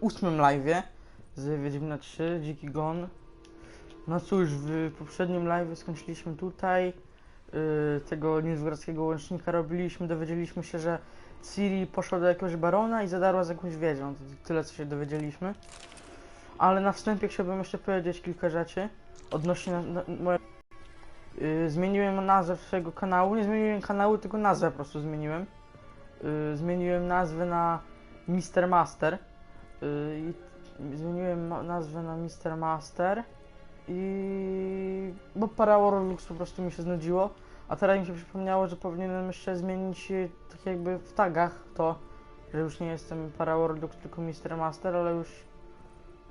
ósmym live'ie z Wiedźmina 3, Dziki Gon. No cóż, w poprzednim live'ie skończyliśmy tutaj. Yy, tego niezwrackiego łącznika robiliśmy, dowiedzieliśmy się, że Ciri poszła do jakiegoś barona i zadarła z jakąś wiedzią. Tyle, co się dowiedzieliśmy. Ale na wstępie chciałbym jeszcze powiedzieć kilka rzeczy odnośnie na, na, moje... Yy, zmieniłem nazwę swojego kanału. Nie zmieniłem kanału, tylko nazwę po prostu zmieniłem. Yy, zmieniłem nazwę na Mister Master. Yy, i zmieniłem nazwę na Mister Master. I. Bo Paraworlux po prostu mi się znudziło. A teraz mi się przypomniało, że powinienem jeszcze zmienić tak jakby w tagach to, że już nie jestem Paraworlux, tylko Mister Master, ale już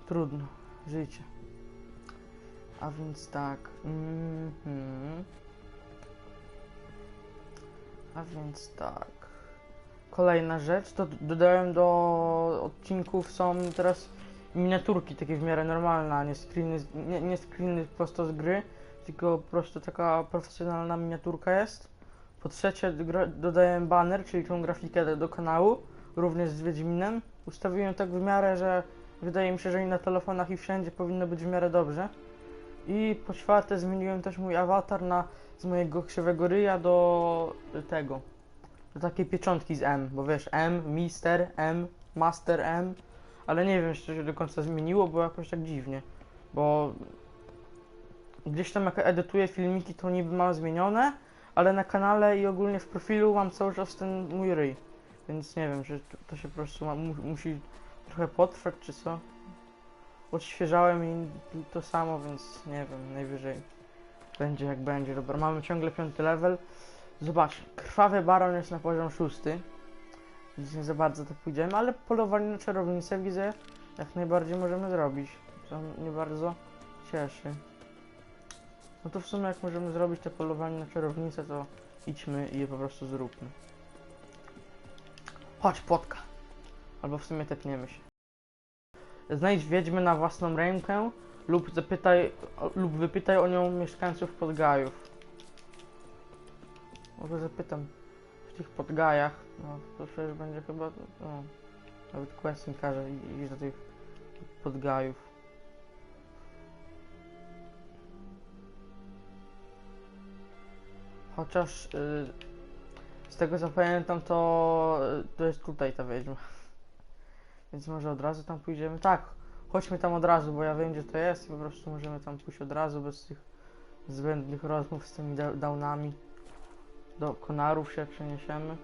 trudno. Życie. A więc tak. Mhm. A więc tak. Kolejna rzecz, to dodałem do odcinków są teraz miniaturki takie w miarę normalne, a nie screeny, nie, nie screeny prosto z gry, tylko po prostu taka profesjonalna miniaturka jest. Po trzecie dodałem banner, czyli tą grafikę do kanału, również z Wiedźminem. Ustawiłem tak w miarę, że wydaje mi się, że i na telefonach i wszędzie powinno być w miarę dobrze. I po czwarte zmieniłem też mój awatar na z mojego krzywego ryja do tego, do takiej pieczątki z M, bo wiesz, M, Mister, M, Master M, ale nie wiem, czy to się do końca zmieniło, bo jakoś tak dziwnie, bo gdzieś tam jak edytuję filmiki, to niby mam zmienione, ale na kanale i ogólnie w profilu mam cały czas ten mój ryj, więc nie wiem, czy to, to się po prostu ma, mu, musi trochę potrwać, czy co. Odświeżałem i to samo, więc nie wiem, najwyżej będzie jak będzie. Dobra, mamy ciągle piąty level. Zobacz, krwawy baron jest na poziom szósty. Więc nie za bardzo to pójdziemy, ale polowanie na czarownicę widzę jak najbardziej możemy zrobić. Co mnie bardzo cieszy. No to w sumie jak możemy zrobić te polowanie na czarownicę, to idźmy i je po prostu zróbmy. Chodź, płotka. Albo w sumie tepniemy się. Znajdź wiedźmę na własną rękę lub zapytaj lub wypytaj o nią mieszkańców Podgajów. Może zapytam w tych Podgajach, no to przecież będzie chyba, no, nawet quest mi każe iść do tych Podgajów. Chociaż y, z tego co pamiętam to, y, to jest tutaj ta wiedźma. Więc może od razu tam pójdziemy. Tak, chodźmy tam od razu, bo ja wiem gdzie to jest i po prostu możemy tam pójść od razu bez tych zbędnych rozmów z tymi da- downami. Do konarów się przeniesiemy.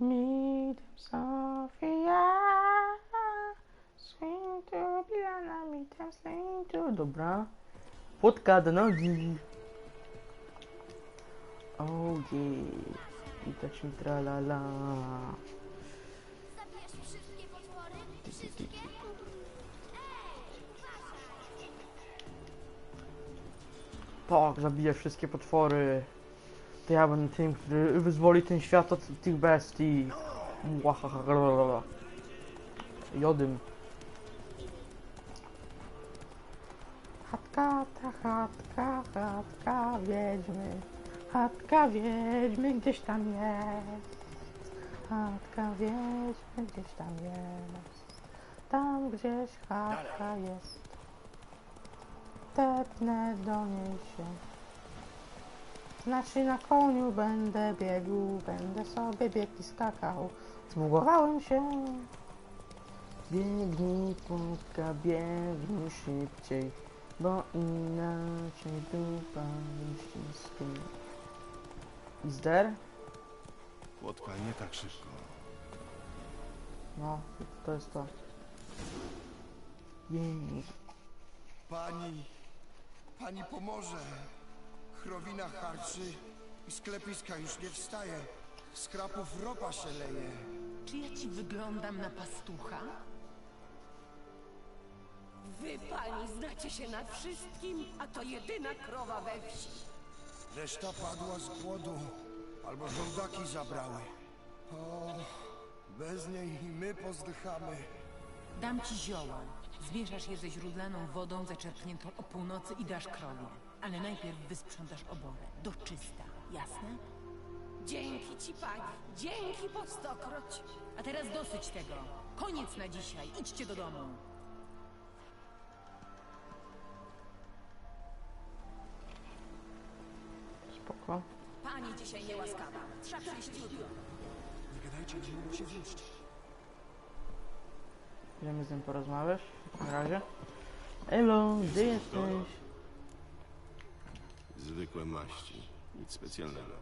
Meet Sofia, swing to Bilana, meet them swing to... Dobra. Płotka do nogi. Oh yeah. Widać mi tralala. Tak, zabiję wszystkie potwory. To ja będę tym, który wyzwoli ten świat od tych bestii. Jodym. Chatka, ta chatka, chatka wiedźmy. Chatka wiedźmy gdzieś tam jest. Chatka wiedźmy gdzieś tam jest. Tam gdzieś chatka jest. Tepnę do niej się. Znaczy na koniu będę biegł, będę sobie biegł i skakał. Zbugowałem się. Biegnij, płotka, biegnij szybciej, bo inaczej dupa ściska. Is there? Płotka nie tak szybko. No, to jest to. Jej. Pani, pani pomoże. Chrowina harczy i sklepiska już nie wstaje. Z krapów ropa się leje. Czy ja ci wyglądam na pastucha? Wy, pani, znacie się na wszystkim, a to jedyna krowa we wsi. Reszta padła z głodu, albo żołdaki zabrały. O, bez niej i my pozdychamy. Dam ci zioła. Zmieszasz je ze źródlaną wodą zaczerpniętą o północy i dasz krowie. Ale najpierw wysprzątasz oborę. Do czysta. Jasne? Dzięki ci, pani. Dzięki po stokroć. A teraz dosyć tego. Koniec na dzisiaj. Idźcie do domu. Spoko. Pani dzisiaj niełaskawa. Trzeba przyjść jutro. Nie gadajcie, nie mogą się zemścić. Idziemy z nim porozmawiać w takim razie. Elo, gdzie jesteś? Zwykłe maści. Nic specjalnego.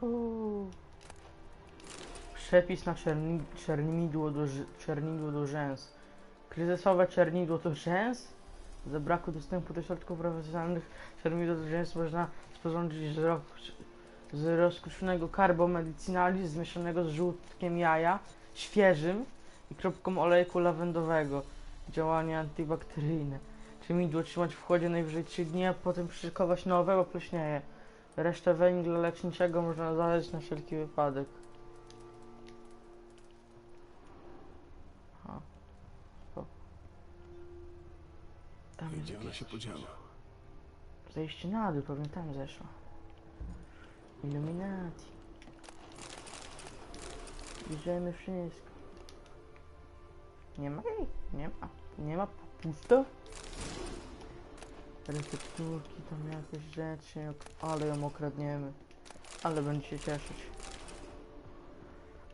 Uuu. Przepis na czerni, czernidło, do, czernidło do rzęs. Kryzysowe czernidło do rzęs? Za braku dostępu do środków profesjonalnych czernidło do rzęs można sporządzić z, ro, z rozkuszonego carbomedycinali zmieszanego z żółtkiem jaja, świeżym i kropką olejku lawendowego. Działanie antybakteryjne. Czernidło trzymać w chłodzie najwyżej 3 dni, a potem przyszykować nowe, bo pleśnieje. Resztę węgla leczniczego można dodać na wszelki wypadek. Aha. Tam Gdzie ona się podziała? zejście na dół, pewnie tam zeszła. Illuminati. Bierzemy wszystko. Nie ma jej? Nie ma. Nie ma pusto? Recepturki, tam jakieś rzeczy, ale ją okradniemy. Ale będzie się cieszyć.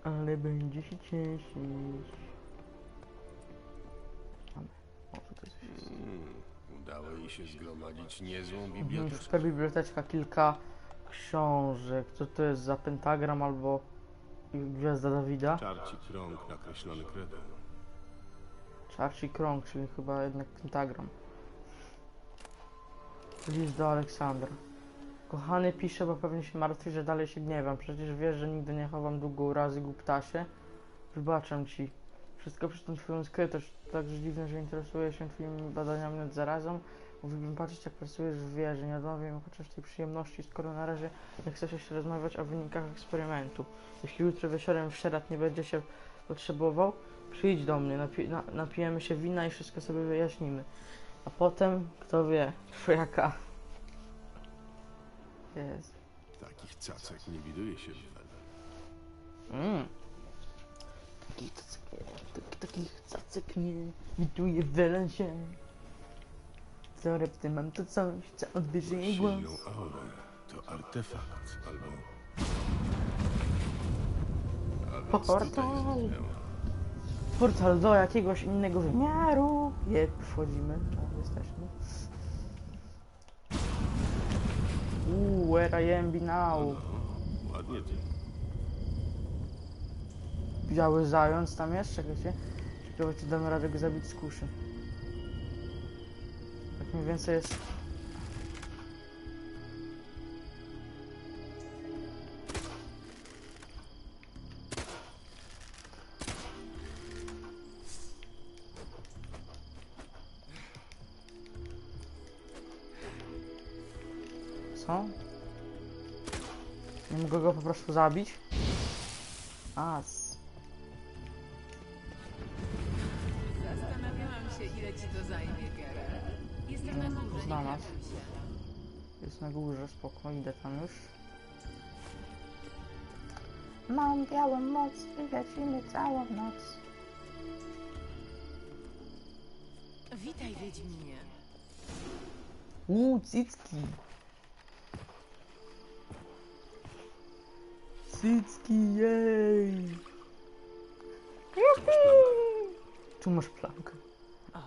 Ale będzie się cieszyć. Hmm, udało jej się zgromadzić niezłą biblioteczkę. Super biblioteczka, kilka książek. Co to jest za pentagram albo Gwiazda Dawida? Czarci krąg nakreślony kredem. Czarci krąg, czyli chyba jednak pentagram. List do Aleksandra. Kochany pisze, bo pewnie się martwi, że dalej się gniewam. Przecież wiesz, że nigdy nie chowam długo urazy głuptasie. Wybaczam ci. Wszystko przez tą twoją skrytość. To także dziwne, że interesuję się twoimi badaniami nad zarazą. Mógłbym patrzeć, jak pracujesz w wierze. Nie odmówię chociaż tej przyjemności, skoro na razie nie chcesz jeszcze rozmawiać o wynikach eksperymentu. Jeśli jutro wieczorem Szerat nie będzie się potrzebował, przyjdź do mnie, napi na napijemy się wina i wszystko sobie wyjaśnimy. A potem, kto wie, jaka. Jest. Takich cacek nie widuje się w. Mm. Takich cacek, tak- takich cacek nie widuje w Welensie. Co repty mam to coś, co odbierze jej głos. Silną aurę. To artefakt albo... A Portal. Portal do jakiegoś innego wymiaru. Jak wchodzimy, o, jesteśmy. Uuu, where I am be now. Ładnie ty. Biały zając tam jest, czekajcie. Ciekawe, czy damy radę go zabić z kuszy. Tak mniej więcej jest... Co? Nie mogę go po prostu zabić? As. Jest na górze, spoko, idę tam już. Mam białą moc i lecimy całą noc. Witaj, Wiedźminie. Uuu, cycki. Cycki, jej. Tu masz plankę. O,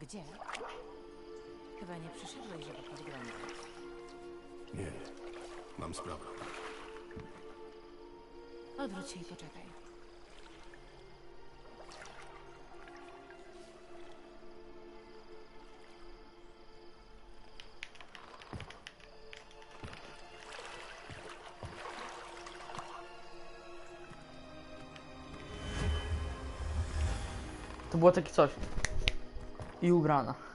gdzie? Chyba nie przyszedłeś, żeby podglądać. Nie. Mam sprawę. Odwróć się i poczekaj. To było takie coś. I ubrana.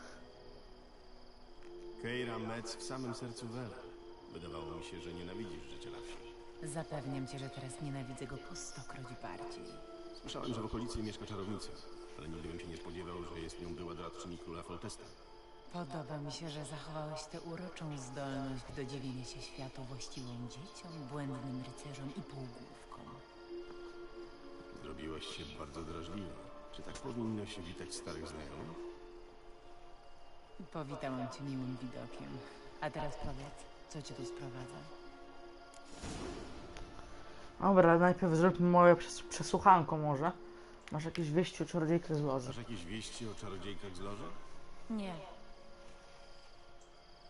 W samym sercu Welen. Wydawało mi się, że nienawidzisz życia na wsi. Zapewniam cię, że teraz nienawidzę go po stokroć bardziej. Słyszałem, że w okolicy mieszka czarownica, ale nigdy bym się nie spodziewał, że jest nią była doradczyni króla Foltesta. Podoba mi się, że zachowałeś tę uroczą zdolność do dzielenia się światu właściwą dzieciom, błędnym rycerzom i półgłówkom. Zrobiłaś się bardzo drażliwa. Czy tak powinno się witać starych znajomych? Powitałam cię miłym widokiem. A teraz powiedz, co cię tu sprowadza? Dobra, najpierw zróbmy moje przes przesłuchanko może. Masz jakieś wieści o czarodziejkach z loży? Masz jakieś wieści o czarodziejkach z loży? Nie.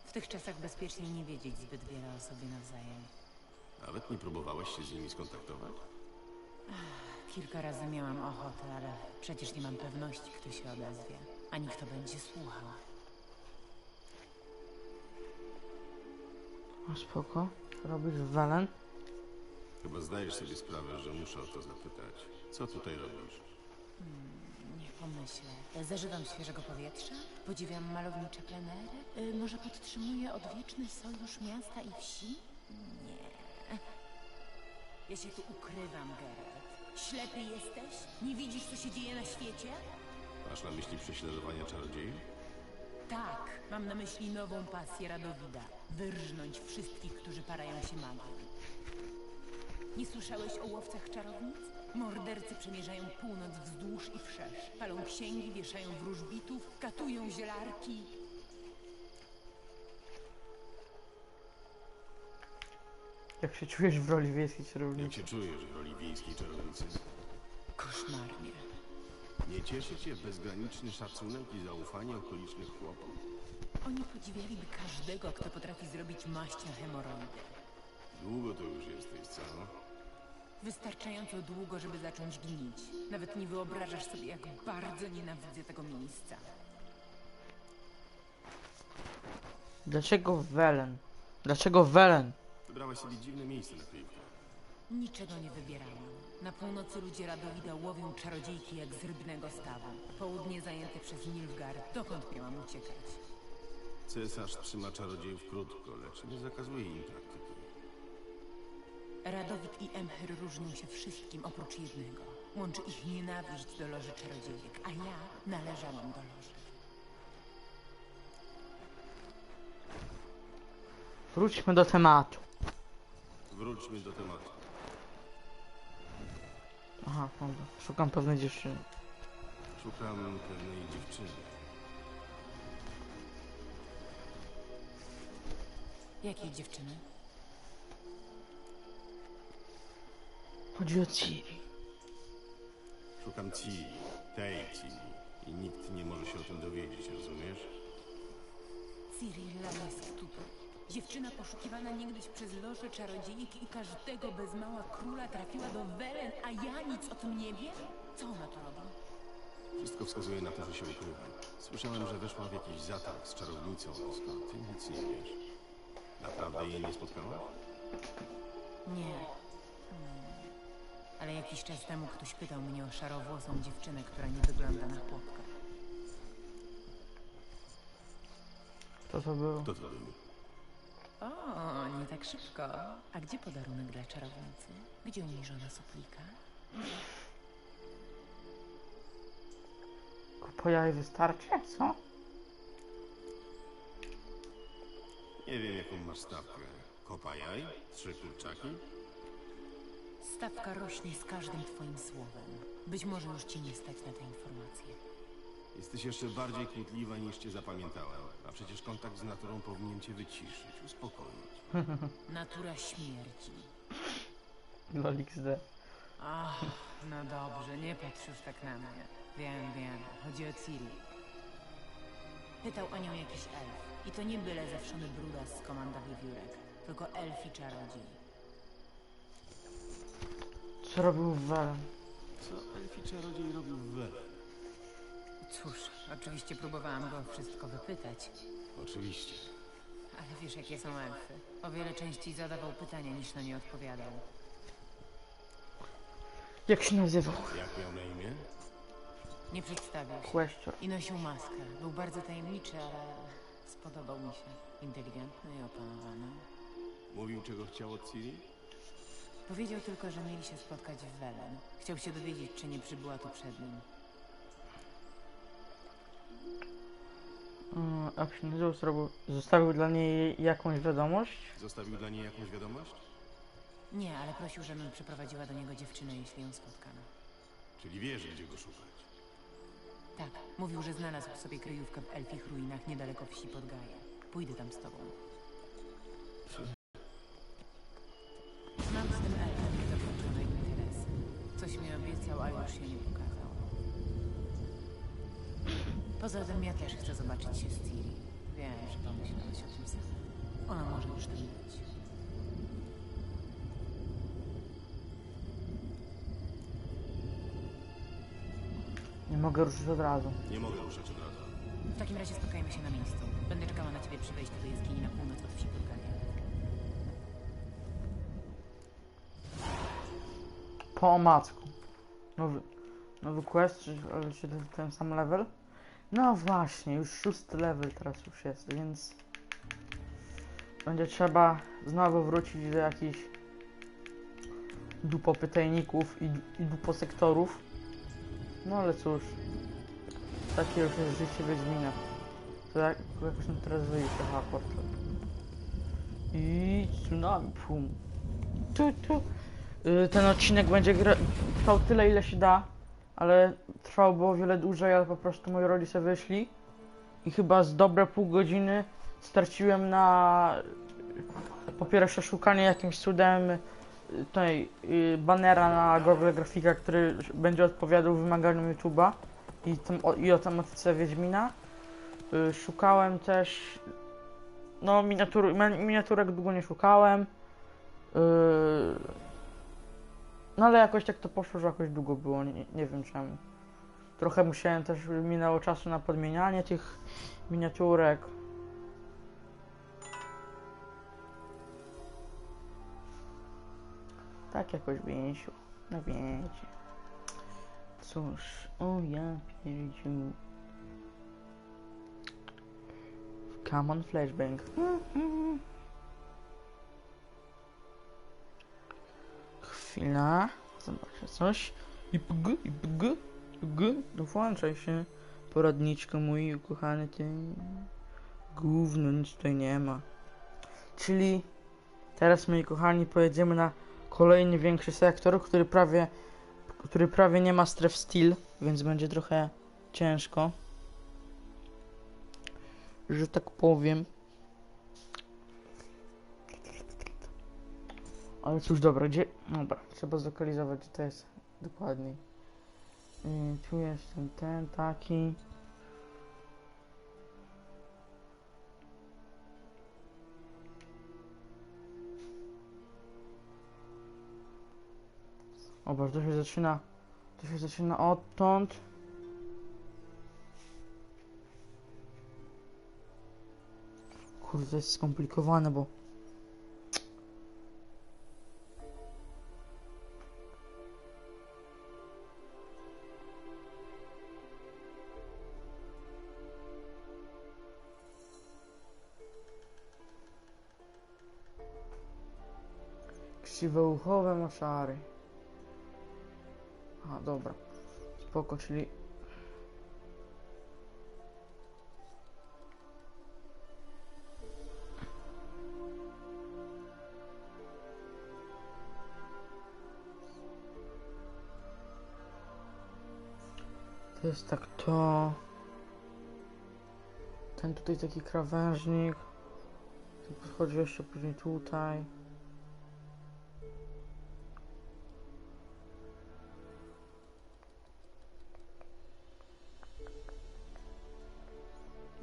W tych czasach bezpiecznie nie wiedzieć zbyt wiele o sobie nawzajem. Nawet nie próbowałeś się z nimi skontaktować? Kilka razy miałam ochotę, ale przecież nie mam pewności, kto się odezwie, ani kto będzie słuchał. No spoko. Robisz welen? Chyba zdajesz sobie sprawę, że muszę o to zapytać. Co tutaj robisz? Niech pomyślę. Zażywam świeżego powietrza, podziwiam malownicze plenery, y, może podtrzymuję odwieczny sojusz miasta i wsi? Nie. Ja się tu ukrywam, Geralt. Ślepy jesteś? Nie widzisz, co się dzieje na świecie? Masz na myśli prześladowania czarodziejów? Tak, mam na myśli nową pasję Radowida. Wyrżnąć wszystkich, którzy parają się magią. Nie słyszałeś o łowcach czarownic? Mordercy przemierzają północ wzdłuż i wszerz. Palą księgi, wieszają wróżbitów, katują zielarki. Jak się czujesz w roli wiejskiej Jak czarownicy? się czujesz w roli wiejskiej czarownicy? Koszmarnie. Nie cieszy cię bezgraniczny szacunek i zaufanie okolicznych chłopów? Oni podziwialiby każdego, kto potrafi zrobić maść na hemoroidy. Długo to już jesteś, co? Wystarczająco długo, żeby zacząć gnić. Nawet nie wyobrażasz sobie, jak bardzo nienawidzę tego miejsca. Dlaczego welen? Dlaczego welen? Wybrałaś sobie dziwne miejsce na kryjówkę. Niczego nie wybierałam. Na północy ludzie Radowida łowią czarodziejki jak z rybnego stawu. Południe zajęte przez Nilfgaard. Dokąd miałam uciekać? Cesarz trzyma czarodziejów krótko, lecz nie zakazuje im praktyki. Radowid i Emhyr różnią się wszystkim oprócz jednego. Łączy ich nienawiść do Loży Czarodziejek, a ja należałam do Loży. Wróćmy do tematu. Wróćmy do tematu. Aha, dobra. Szukam pewnej dziewczyny. Szukam pewnej dziewczyny. Jakiej dziewczyny? Chodzi o Ciri. Szukam Ciri, tej Ciri. I nikt nie może się o tym dowiedzieć, rozumiesz? Jest tutaj. Dziewczyna poszukiwana niegdyś przez Loże Czarodziejek i każdego bez mała króla trafiła do Welen, a ja nic o tym nie wiem? Co ona tu robi? Wszystko wskazuje na to, że się ukrywa. Słyszałem, że weszła w jakiś zatarg z czarownicą, skąd ty nic nie wiesz. Naprawdę jej nie spotkałaś? Nie. Hmm. Ale jakiś czas temu ktoś pytał mnie o szarowłosą dziewczynę, która nie wygląda na chłopka. Co to było? Kto to był? O, nie tak szybko. A gdzie podarunek dla czarownicy? Gdzie uniżona suplika? Po jaj wystarczy? Co? Nie wiem, jaką masz stawkę. Kopa jaj? Trzy kurczaki? Stawka rośnie z każdym twoim słowem. Być może już ci nie stać na te informacje. Jesteś jeszcze bardziej kłótliwa niż cię zapamiętałem. A przecież kontakt z naturą powinien cię wyciszyć, uspokoić. Natura śmierci. Lolix D. Ach, no dobrze, nie patrz już tak na mnie. Wiem, wiem, chodzi o Ciri. Pytał o nią jakiś elf. I to nie byle zawszony brudas z komanda wiewiórek, tylko elf i czarodziej. Co robił welen? Co elfi czarodziej robił w Wele? Cóż, oczywiście próbowałam go o wszystko wypytać, Oczywiście. ale wiesz jakie są elfy. O wiele częściej zadawał pytania niż na nie odpowiadał. Jak się nazywał? Jak miał na imię? Nie przedstawił się. Question. I nosił maskę. Był bardzo tajemniczy, ale spodobał mi się. Inteligentny i opanowany. Mówił, czego chciał od Ciri? Powiedział tylko, że mieli się spotkać w Welen. Chciał się dowiedzieć, czy nie przybyła tu przed nim. Mm, nazywał, zrobił, zostawił dla niej jakąś wiadomość? Zostawił dla niej jakąś wiadomość? Nie, ale prosił, żebym przyprowadziła do niego dziewczynę, jeśli ją spotkam. Czyli wiesz, gdzie go szukać. Tak, mówił, że znalazł sobie kryjówkę w elfich ruinach niedaleko wsi Podgaje. Pójdę tam z tobą. Mam z tym elfem niedokończone interesy. Coś mi obiecał, ale już się nie pokazał. Poza tym ja też chcę zobaczyć się z Ciri. Wiem, że pomyślałeś o tym samym. Ona może już tam być. Nie mogę ruszyć od razu. Nie mogę ruszać od razu. W takim razie spotkajmy się na miejscu. Będę czekała na ciebie przy wejściu do jaskini na północ od wsi Podgaje. Po omacku. Nowy, nowy quest, czy ale ten, ten sam level? No właśnie, już szósty level teraz już jest, więc będzie trzeba znowu wrócić do jakichś dupopytajników i, i duposektorów. No ale cóż, takie już jest życie Wiedźmina. To jak, jakoś nam teraz wyjdzie, aha, portret. I tsunami, pum. Tu, tu. Y, Ten odcinek będzie gra- trwał tyle, ile się da, ale trwał o wiele dłużej, ale po prostu moi rodzice wyszli i chyba z dobre pół godziny straciłem na po pierwsze szukanie jakimś cudem y, tej y, banera na Google Grafika, który będzie odpowiadał wymaganiom YouTube'a i, o, i o tematyce Wiedźmina. Y, Szukałem też no miniatur, miniaturek długo nie szukałem. Yy, no ale jakoś tak to poszło, że jakoś długo było, nie, nie wiem czemu. Trochę musiałem też, minęło czasu na podmienianie tych miniaturek. Tak jakoś więziu, no wiecie. Cóż, o ja pierdziu. Come on flashbang. Chwila. Zobaczę coś. I pg, i pg, pg. No włączaj się. Poradniczko mój ukochany ty. Gówno, nic tutaj nie ma. Czyli teraz moi kochani pojedziemy na kolejny większy sektor, który prawie który prawie nie ma stref steel, więc będzie trochę ciężko. Że tak powiem. Ale cóż, dobra, gdzie... Dobra, trzeba zlokalizować, gdzie to jest dokładniej. Yy, tu jest ten, ten, taki. O Boże, to się zaczyna... To się zaczyna odtąd. Kurde, to jest skomplikowane, bo... Krzywouchowe moczary. A, dobra. Spoko, czyli... To jest tak to... Ten tutaj taki krawężnik. Tu podchodzi jeszcze później tutaj.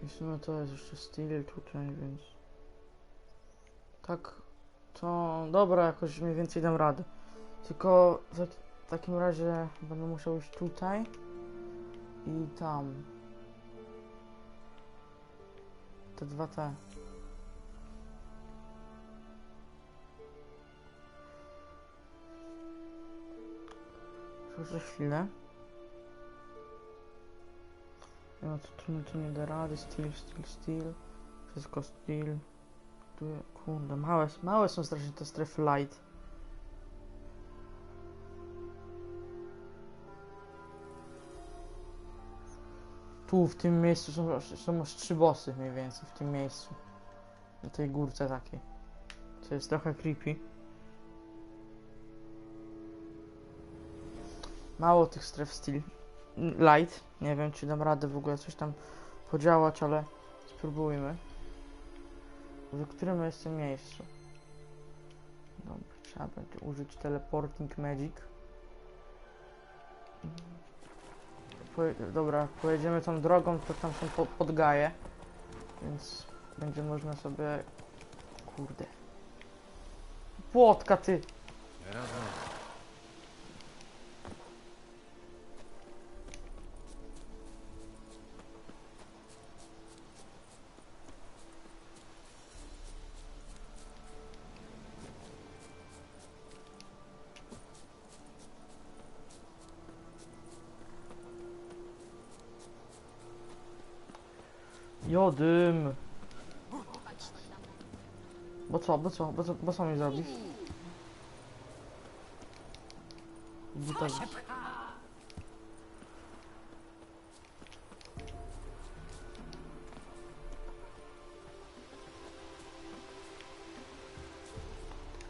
Sumie to jest jeszcze styl tutaj, więc... Tak, to dobra, jakoś mniej więcej dam radę. Tylko w takim razie będę musiał iść tutaj i tam. Te dwa te. Proszę chwilę. No to tu, tu nie da rady, steel, steel, steel. Wszystko steel. Tu, kurde, małe, małe są strasznie te strefy light. Tu, w tym miejscu są, są aż trzy bossy mniej więcej, w tym miejscu. Na tej górce takiej. Co jest trochę creepy. Mało tych stref steel. Light. Nie wiem, czy dam radę w ogóle coś tam podziałać, ale spróbujmy. W którym jestem miejscu? Dobra, trzeba będzie użyć teleporting magic. Poje dobra, pojedziemy tą drogą, to tam są po podgaje. Więc będzie można sobie... Kurde. Płotka, ty! Jodym! Bo co, bo co, bo co, bo co mi zrobisz? Buta...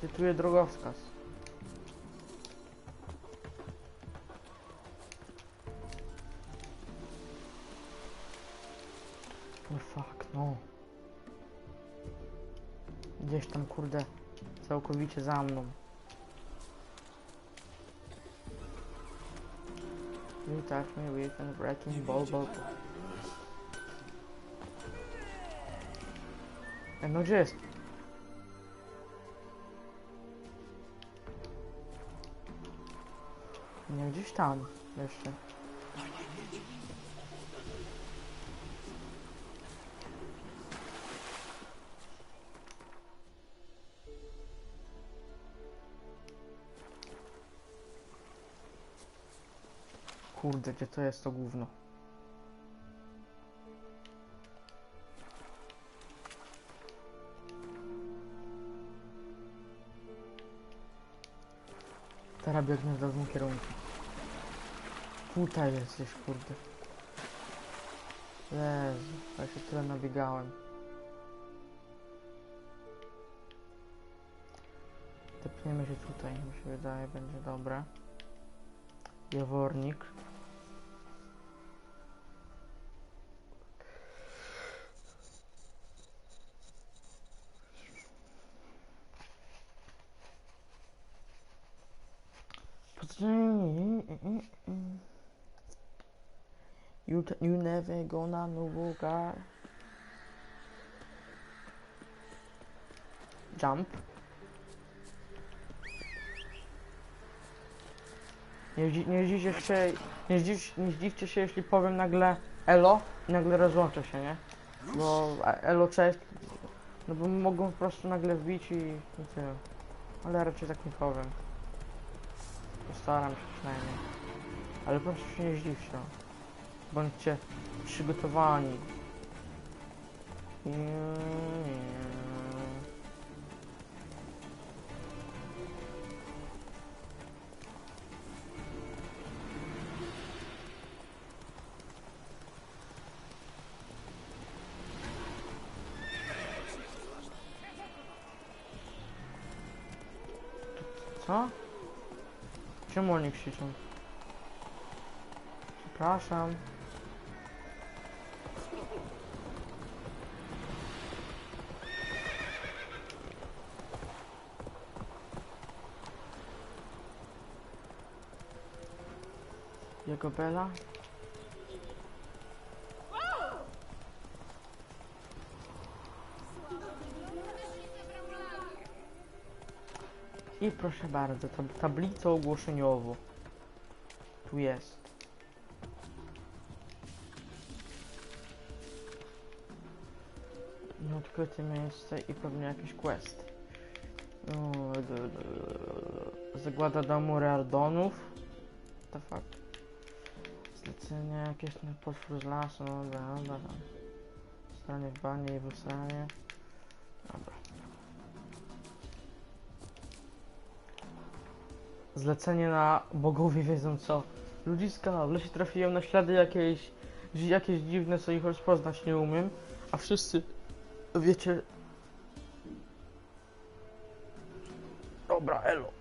Tytuję drogowskaz. No fuck, no. Gdzieś tam, kurde, całkowicie za mną. You touch me with a breaking ball ball. E, no gdzie jest? Nie, gdzieś tam jeszcze. Kurde, gdzie to jest to gówno? Teraz biegnę w dobrym kierunku. Tutaj jesteś, kurde. Jezu, ja się tyle nabiegałem. Tepniemy się tutaj, mi się wydaje, będzie dobre. Jawornik. Jump. Nie, zdzi- nie, zdziwcie się, nie, zdziw, nie zdziwcie się, jeśli powiem nagle elo i nagle rozłączę się, nie? Bo elo cześć, no bo mogą po prostu nagle wbić i, i tyle. Ale raczej tak nie powiem. Postaram się przynajmniej. Ale proszę się nie zdziwcie. Bądźcie przygotowani. Co? Czemu oni krzyczą? Przepraszam. Jego Bela? I proszę bardzo, tab tablicę ogłoszeniową. Tu jest. No odkryte miejsce i pewnie jakiś quest. Zagłada domu Reardonów. The fuck. Zlecenie jakieś na z lasu, no dobra, dobra. Stranie w banie i w. Zlecenie na bogowie wiedzą co. Ludziska, w lesie trafiłem na ślady jakiejś że jakieś dziwne, co ich rozpoznać nie umiem, a wszyscy, wiecie... Dobra, elo.